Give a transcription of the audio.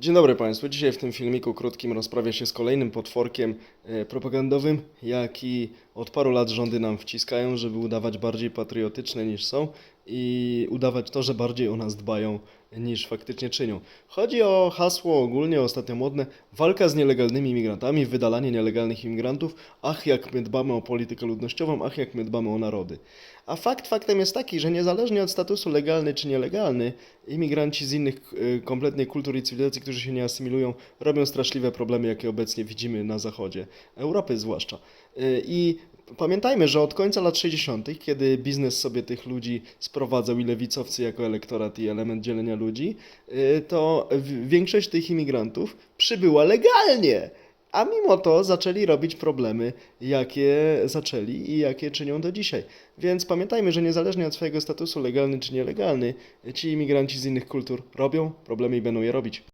Dzień dobry Państwu. Dzisiaj w tym filmiku krótkim rozprawia się z kolejnym potworkiem e, propagandowym, jaki od paru lat rządy nam wciskają, żeby udawać bardziej patriotyczne niż są i udawać to, że bardziej o nas dbają niż faktycznie czynią. Chodzi o hasło ogólnie ostatnio modne walka z nielegalnymi imigrantami, wydalanie nielegalnych imigrantów, ach jak my dbamy o politykę ludnościową, ach jak my dbamy o narody. A fakt faktem jest taki, że niezależnie od statusu legalny czy nielegalny, imigranci z innych y, kompletnie kultur i cywilizacji, którzy się nie asymilują, robią straszliwe problemy, jakie obecnie widzimy na zachodzie, Europy zwłaszcza. Y, I pamiętajmy, że od końca lat 60., kiedy biznes sobie tych ludzi sprowadzał i lewicowcy jako elektorat i element dzielenia ludzi, y, to większość tych imigrantów przybyła legalnie. A mimo to zaczęli robić problemy, jakie zaczęli i jakie czynią do dzisiaj. Więc pamiętajmy, że niezależnie od swojego statusu legalny czy nielegalny, ci imigranci z innych kultur robią problemy i będą je robić.